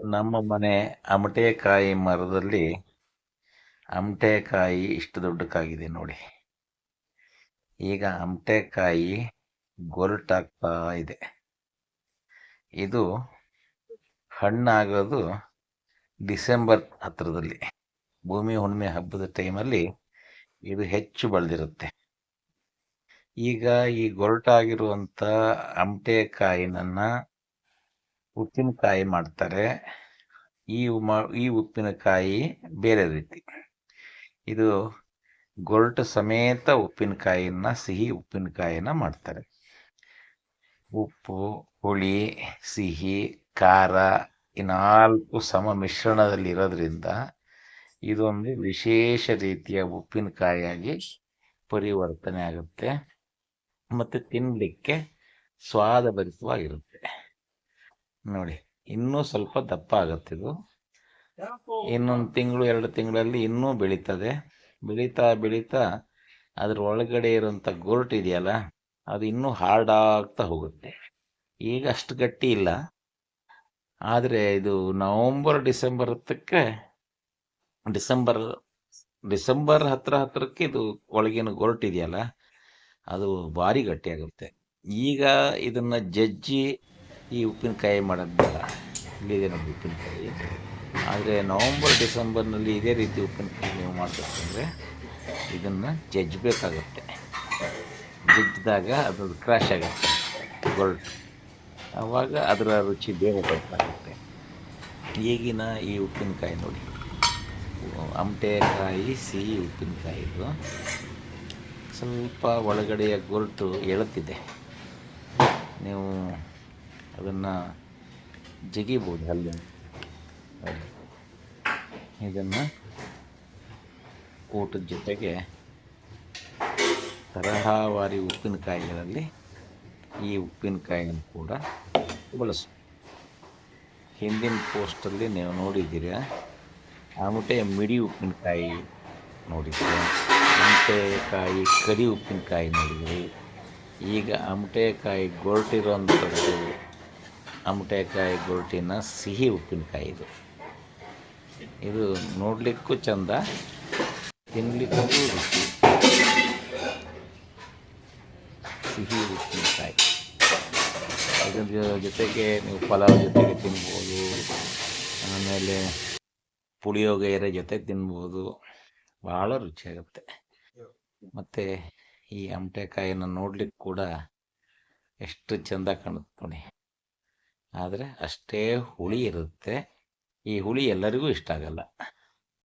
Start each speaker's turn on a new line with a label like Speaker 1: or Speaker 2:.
Speaker 1: ನಮ್ಮ ಮನೆ ಅಮಟೆಕಾಯಿ ಮರದಲ್ಲಿ ಅಮಟೆಕಾಯಿ ಇಷ್ಟು ದೊಡ್ಡಕ್ಕಾಗಿದೆ ನೋಡಿ. ಈಗ ಅಮಟೆಕಾಯಿ ಗೊರಟಾಗ್ತಾ ಇದೆ. ಇದು ಹಣ್ಣಾಗೋದು ಡಿಸೆಂಬರ್ ಹತ್ರದಲ್ಲಿ. ಭೂಮಿ ಹುಣ್ಣಿಮೆ ಹಬ್ಬದ ಟೈಮಲ್ಲಿ ಇದು ಹೆಚ್ಚು ಬೆಳೆದಿರುತ್ತೆ. ಈಗ ಈ ಗೊರಟಾಗಿರುವಂಥ ಅಮಟೆಕಾಯಿನನ್ನ ಉಪ್ಪಿನಕಾಯಿ ಮಾಡ್ತಾರೆ. ಈ ಈ ಉಪ್ಪಿನಕಾಯಿ ಬೇರೆ ರೀತಿ. ಇದು ಗೊರಟು ಸಮೇತ ಉಪ್ಪಿನಕಾಯಿಯನ್ನ, ಸಿಹಿ ಉಪ್ಪಿನಕಾಯಿನ ಮಾಡ್ತಾರೆ. ಉಪ್ಪು, ಹುಳಿ, ಸಿಹಿ, ಖಾರ ಈ ನಾಲ್ಕು ಸಮ ಮಿಶ್ರಣದಲ್ಲಿ ಇರೋದ್ರಿಂದ ಇದೊಂದು ವಿಶೇಷ ರೀತಿಯ ಉಪ್ಪಿನಕಾಯಿಯಾಗಿ ಪರಿವರ್ತನೆ ಆಗುತ್ತೆ. ಮತ್ತು ತಿನ್ನಲಿಕ್ಕೆ ಸ್ವಾದಭರಿತವಾಗಿರುತ್ತೆ. ನೋಡಿ ಇನ್ನೂ ಸ್ವಲ್ಪ ದಪ್ಪ ಆಗತ್ತೆ ಇದು. ಇನ್ನೊಂದು ತಿಂಗಳು ಎರಡು ತಿಂಗಳಲ್ಲಿ ಇನ್ನೂ ಬೆಳೀತದೆ. ಬೆಳೀತಾ ಬೆಳೀತಾ ಅದ್ರ ಒಳಗಡೆ ಇರುವಂಥ ಗೋರ್ಟ್ ಇದೆಯಲ್ಲ ಅದು ಇನ್ನೂ ಹಾರ್ಡ್ ಆಗ್ತಾ ಹೋಗುತ್ತೆ. ಈಗ ಅಷ್ಟು ಗಟ್ಟಿ ಇಲ್ಲ. ಆದರೆ ಇದು ನವಂಬರ್ ಡಿಸೆಂಬರ್ ಹತ್ತಕ್ಕೆ ಡಿಸೆಂಬರ್ ಡಿಸೆಂಬರ್ ಹತ್ರ ಹತ್ರಕ್ಕೆ ಇದು ಒಳಗಿನ ಗೋರ್ಟ್ ಇದೆಯಲ್ಲ ಅದು ಭಾರಿ ಗಟ್ಟಿಯಾಗುತ್ತೆ ಈಗ ಇದನ್ನ ಜಜ್ಜಿ ಈ ಉಪ್ಪಿನಕಾಯಿ ಮಾಡೋದು ಬೇಡ. ಇಲ್ಲಿದೆ ನಮ್ಮ ಉಪ್ಪಿನಕಾಯಿ. ಆದರೆ ನವಂಬರ್, ಡಿಸೆಂಬರ್ನಲ್ಲಿ ಇದೇ ರೀತಿ ಉಪ್ಪಿನಕಾಯಿ ನೀವು ಮಾಡಬೇಕಂದ್ರೆ ಇದನ್ನು ಜಜ್ಜಬೇಕಾಗತ್ತೆ ಜಜ್ಜಿದಾಗ ಅದು ಕ್ರಾಶ್ ಆಗುತ್ತೆ. ಗೊರಟು ಆವಾಗ ಅದರ ರುಚಿ ಬೇಗ ಗೊತ್ತಾಗುತ್ತೆ ಈಗಿನ ಈ ಉಪ್ಪಿನಕಾಯಿ ನೋಡಿ. ಅಮಟೆಕಾಯಿ ಸಿಹಿ ಉಪ್ಪಿನಕಾಯಿ ಇದು. ಸ್ವಲ್ಪ ಒಳಗಡೆಯ ಗೊರಟು ಎಳುತ್ತಿದೆ ನೀವು ಅದನ್ನು ಜಗಿಬೋದು ಅಲ್ಲಿ ಇದನ್ನು ಊಟದ ಜೊತೆಗೆ ತರಹವಾರಿ ಉಪ್ಪಿನಕಾಯಿಗಳಲ್ಲಿ ಈ ಉಪ್ಪಿನಕಾಯಿಯನ್ನು ಕೂಡ ಬಳಸು. ಹಿಂದಿನ ಪೋಸ್ಟಲ್ಲಿ ನೀವು ನೋಡಿದ್ದೀರ? ಆಮಟೆ ಮಿಡಿ ಉಪ್ಪಿನಕಾಯಿ ನೋಡಿದ್ದೀರಿ? ಆಮಟೆಕಾಯಿ ಕರಿ ಉಪ್ಪಿನಕಾಯಿ ನೋಡಿದ್ದೀರಿ. ಈಗ ಆಮಟೆಕಾಯಿ ಗೊರಟಿರೋಂಥದ್ದು ಆಮಟೆಕಾಯಿ ಗೊರಟಿನ ಸಿಹಿ ಉಪ್ಪಿನಕಾಯಿ ಇದು. ಇದು ನೋಡಲಿಕ್ಕೂ ಚಂದ ತಿನ್ನಲಿಕ್ಕೂ ರುಚಿ. ಸಿಹಿ ಉಪ್ಪಿನಕಾಯಿ. ಇದ್ರ ಜೊತೆಗೆ ನೀವು ಪಲಾವ್ ಜೊತೆಗೆ ತಿನ್ಬೋದು, ಆಮೇಲೆ ಪುಳಿಯೋಗರೆ ಜೊತೆ ತಿನ್ಬೋದು. ಭಾಳ ರುಚಿಯಾಗುತ್ತೆ. ಮತ್ತು ಈ ಅಮಟೆಕಾಯಿನ ನೋಡ್ಲಿಕ್ಕೆ ಕೂಡ ಎಷ್ಟು ಚಂದ ಕಾಣುತ್ತೆ ನೋಡಿ. ಆದರೆ ಅಷ್ಟೇ ಹುಳಿ ಇರುತ್ತೆ. ಈ ಹುಳಿ ಎಲ್ಲರಿಗೂ ಇಷ್ಟ ಆಗಲ್ಲ.